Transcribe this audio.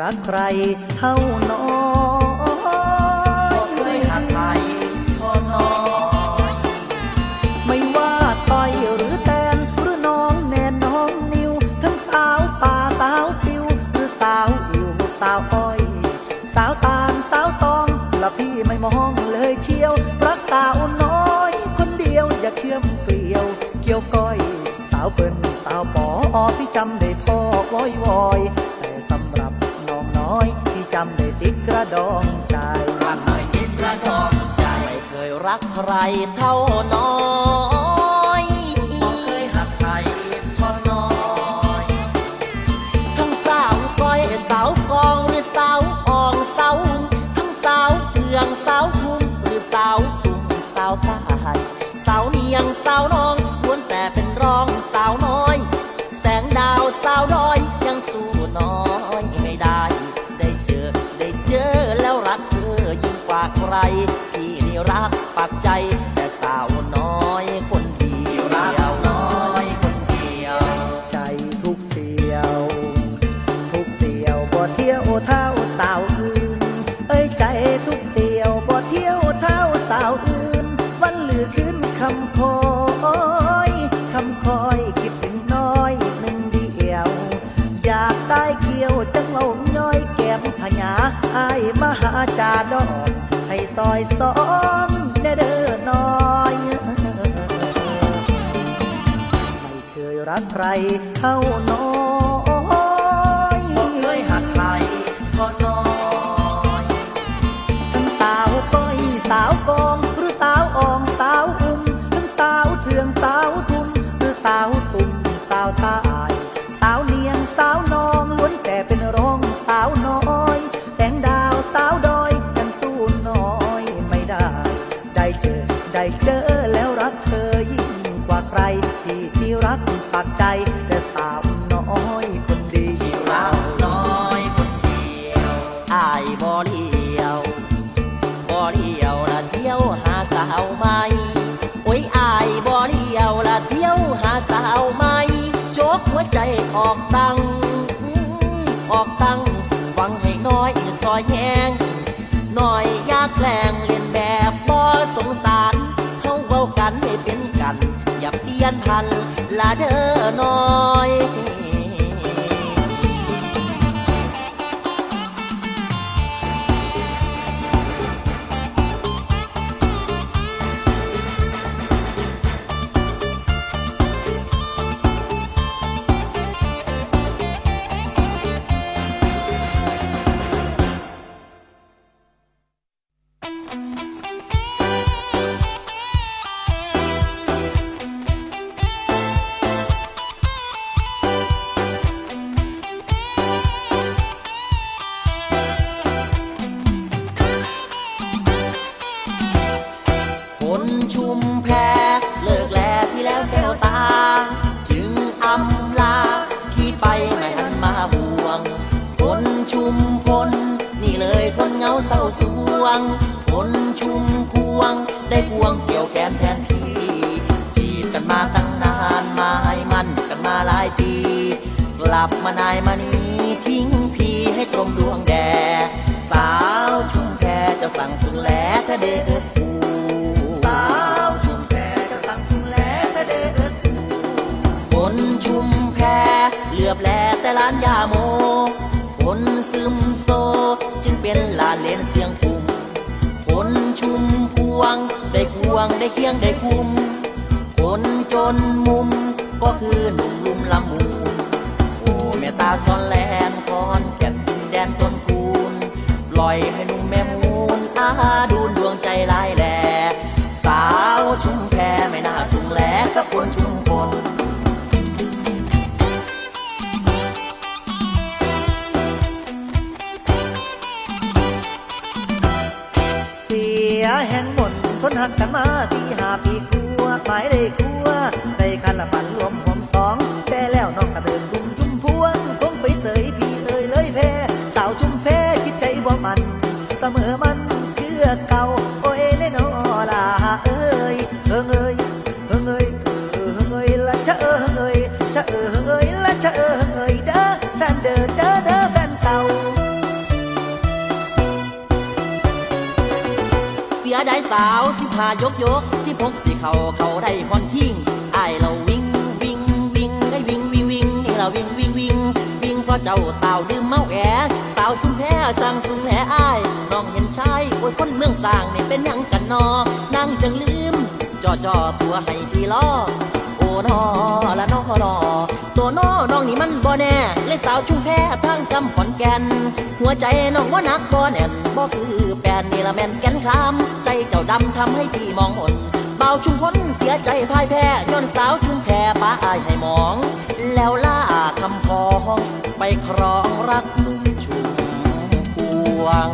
รักใครเท่าน้อยเคยหักใครพอน้อยไม่ว่าต้อยหรือแตนหรือน้องแน่น้องนิว ทั้งสาวป่าสาวปิว หรือสาวอิวสาวอ้อย สาวตาลสาวตองละพี่ไม่มองเลยเชียว รักสาวน้อย คนเดียวอยากเชื่อมเกลียว เกี่ยวก้อยสาวเปิ้น ระดองใจรักไม่ติดกระดองใจไม่เคยรักใครเท่าน้อย รักปักใจ แต่สาวน้อยคนเดียวรักน้อยคนเดียว ใจทุกเสียว ทุกเสียวบ่เที่ยวเท่าสาวอื่น เอ้ยใจทุกเสียวบ่เที่ยวเท่าสาวอื่น วันเหลือขึ้นคำคอยคำคอยคิดถึงน้อยหนึ่งเดียว อยากตายเกี่ยวจังเอาย้อยแก้มพญาอายมหาจาดอน ให้ซอยสองเด้อน้อย ไม่เคยรักใครเท่าน้อยเคยหักใครพอน้อยทั้งสาวก้อยสาวกองหรือสาวอองสาวอุ้มทั้งสาวเทืองสาวทุ่มหรือสาวตุ่มสาวตาย สาวเนียงสาวนอง เจอแล้วรักเธอยิ่งกว่าใครที่ที่รักปักใจแต่สาวน้อยคนเดีที่ยวรักน้อยคนเดียวอายบ่เลี้ยวบ่เลี้ยวละเที่ยวหาสาวใหม่โอ้ยอายบ่เลี้ยวละเที่ยวหาสาวใหม่โจกหัวใจออกตังออกตังฟังให้น้อยซอยแยงน่อยอยากแกล้งันละเด้อน้อ เหงาเศร้าสวง คนชุมพวง ได้พวงเกี่ยวแขนแทนพี่จีบกันมาตั้งนานมาให้มันกันมาหลายปี กลับมานายมานี้ทิ้งพี่ให้ตรงดวงแดสาวชุมแพจ้าสั่งสุดแลถ้าเด้อกูสาวชุมแพจะสั่งสุงแลแต่เด็กคนชุมแพเหลือบแลแต่ล้านยาโม คนซึมโซ เป็นลาเลนเสียงคุมคนชุมพวง ได้ควงได้เคียงได้คุม คนจนมุม ก็คือหนุ่มลุมละมุมโอ้แม่ตาซ้อนแลนคอนแก่นดินแดนต้น นักกันมาสี่ห้าปีกลัวหมายได้กลัวในคันละปันรวมผมสองแต่แล้วน้องกระเดินดุมจุ่มพวงคงไปเสยพี่เอ่ยเลยแพ้สาวจุ่มแพ้คิดใจบ่มัน เสมอมันเพื่อเก่าโอ้ยแน่นอลา ไดายสาวสิพายกยกสิพกสิเขาเขาได้พอนทิ้งไอเราวิ่งวิ่งวิ่งได้วิ่งวิ่งวิ่งนี่เราวิ่งวิ่งวิ่งวิ่งเพราะเจ้าเต่าดื่มเมาแอสาวสุมแพ้สั่งสุมแหอายน้องเห็นชายโอ้ยคนเมืองสร้างนี่เป็นยังกันนอนั่งจังลืมจ่อจ่อตัวให้พี่ล้อโอ้นอำขอนแก่น หัวใจน้องว่านักบ่แน่นบ่คือแปนนี่ละแม่นแก่นคำใจเจ้าดำทำให้พี่มองหนเบาชุมพลเสียใจพ่ายแพ้ย้อนสาวชุมแพรป้าอายให้มอง แล้วล่าคำพองไปครองรักชุมพวง